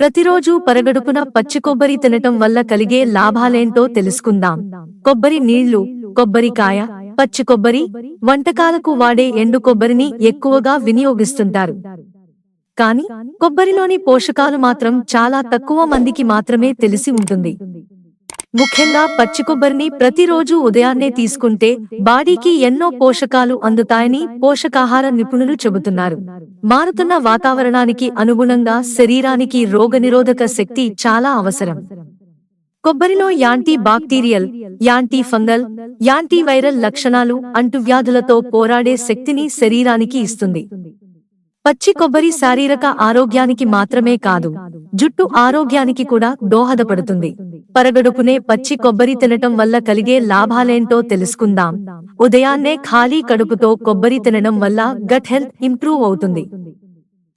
ప్రతిరోజు పరగడుపున పచ్చి కొబ్బరి తినటం వల్ల కలిగే లాభాలేంటో తెలుసుకుందాం. కొబ్బరి నీళ్ళు కొబ్బరికాయ పచ్చి కొబ్బరి వంటకాలకు వాడే ఎండు కొబ్బరిని ఎక్కువగా వినియోగిస్తుంటారు. కాని కొబ్బరిలోని పోషకాలు మాత్రం చాలా తక్కువ మందికి మాత్రమే తెలిసి ఉంటుంది. ముఖ్యంగా పచ్చి కొబ్బరిని ప్రతిరోజు ఉదయాన్నే తీసుకుంటే బాడీకి ఎన్నో పోషకాలు అందుతాయని పోషకాహార నిపుణులు చెబుతున్నారు. మారుతున్న వాతావరణానికి అనుగుణంగా శరీరానికి రోగనిరోధక శక్తి చాలా అవసరం. కొబ్బరిలో antibacterial antifungal antiviral లక్షణాలు అంటువ్యాధులతో పోరాడే శక్తిని శరీరానికి ఇస్తుంది. పచ్చి కొబ్బరి శారీరక ఆరోగ్యానికి మాత్రమే కాదు జుట్టు ఆరోగ్యానికి కూడా దోహదపడుతుంది. పరగడుపునే పచ్చి కొబ్బరి తినటం వల్ల కలిగే లాభాలేంటో తెలుసుకుందాం. ఉదయాన్నే ఖాళీ కడుపుతో కొబ్బరి తినడం వల్ల గట్ హెల్త్ ఇంప్రూవ్ అవుతుంది.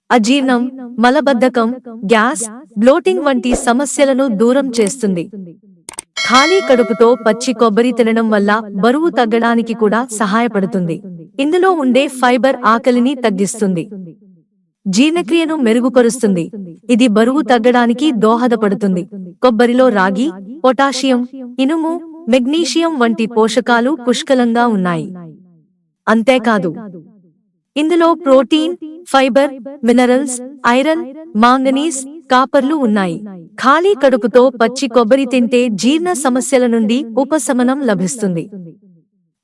అజీర్ణం మలబద్ధకం గ్యాస్ బ్లోటింగ్ వంటి సమస్యలను దూరం చేస్తుంది. ఖాళీ కడుపుతో పచ్చి కొబ్బరి తినడం వల్ల బరువు తగ్గడానికి కూడా సహాయపడుతుంది. ఇందులో ఉండే ఫైబర్ ఆకలిని తగ్గిస్తుంది. జీర్ణక్రియను మెరుగుపరుస్తుంది. ఇది బరువు తగ్గడానికి దోహదపడుతుంది. కొబ్బరిలో రాగి పొటాషియం ఇనుము మెగ్నీషియం వంటి పోషకాలు పుష్కలంగా ఉన్నాయి. అంతేకాదు ఇందులో protein fibre minerals iron manganese కాపర్లు ఉన్నాయి. ఖాళీ కడుపుతో పచ్చి కొబ్బరి తింటే జీర్ణ సమస్యల నుండి ఉపశమనం లభిస్తుంది.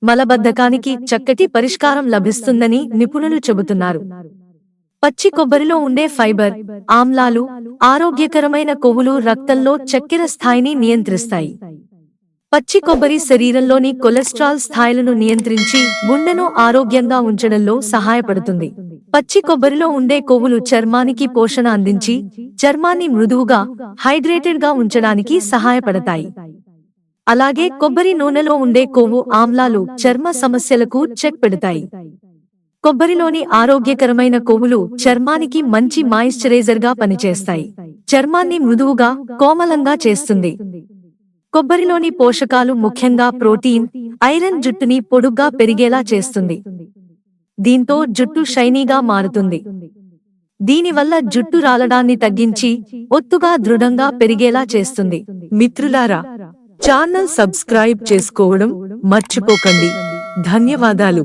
మలబద్ధకానికి చక్కటి పరిష్కారం లభిస్తుందని నిపుణులు చెబుతున్నారు. పచ్చి కొబ్బరిలో ఉండే ఫైబర్ ఆమ్లాలు ఆరోగ్యకరమైన కొవ్వులు రక్తంలో చక్కెర స్థాయిని నియంత్రిస్తాయి. పచ్చి కొబ్బరి శరీరంలోని కొలెస్ట్రాల్ స్థాయిలను నియంత్రించి గుండెను ఆరోగ్యంగా ఉంచడంలో సహాయపడుతుంది. పచ్చి కొబ్బరిలో ఉండే కొవ్వులు చర్మానికి పోషణ అందించి చర్మాన్ని మృదువుగా హైడ్రేటెడ్గా ఉంచడానికి సహాయపడతాయి. అలాగే కొబ్బరి నూనెలో ఉండే కొవ్వు ఆమ్లాలు చర్మ సమస్యలకు చెక్ పెడతాయి. కొబ్బరిలోని ఆరోగ్యకరమైన కొవ్వులు చర్మానికి మంచి మాయిశ్చరైజర్గా పనిచేస్తాయి. చర్మాన్ని మృదువుగా కోమలంగా చేస్తుంది. కొబ్బరిలోని పోషకాలు ముఖ్యంగా ప్రోటీన్ ఐరన్ జుట్టుని పొడుగ్గా పెరిగేలా చేస్తుంది. దీంతో జుట్టు షైనీగా మారుతుంది. దీనివల్ల జుట్టు రాలడాన్ని తగ్గించి ఒత్తుగా దృఢంగా పెరిగేలా చేస్తుంది. మిత్రులారా ఛానల్ సబ్స్క్రైబ్ చేసుకోవడం మర్చిపోకండి. ధన్యవాదాలు.